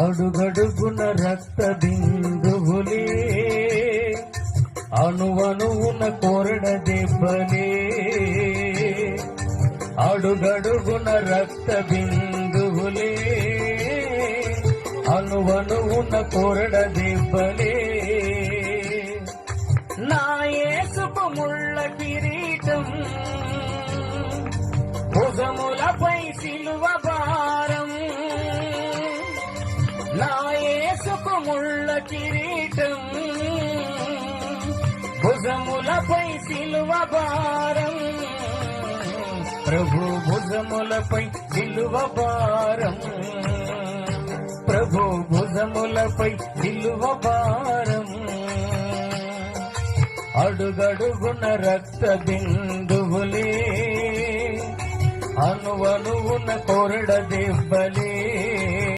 అడుగడుగున రక్త బిందువులే అణువణువున కొరడ దెబ్బలే. అడుగడుగున రక్త బిందువులే అణువణువున కొరడ దెబ్బలే. నా ఏసుపు ముళ్ళ కిరీటం భుజములపై సిలువ యేసుకు కిరీటం భుజములపై సిలువ భారం. ప్రభు భుజములపై సిలువ భారం. ప్రభు భుజములపై సిలువ భారం. అడుగడుగున రక్త బిందువులే అనువనువున కొరడ దెబ్బలే.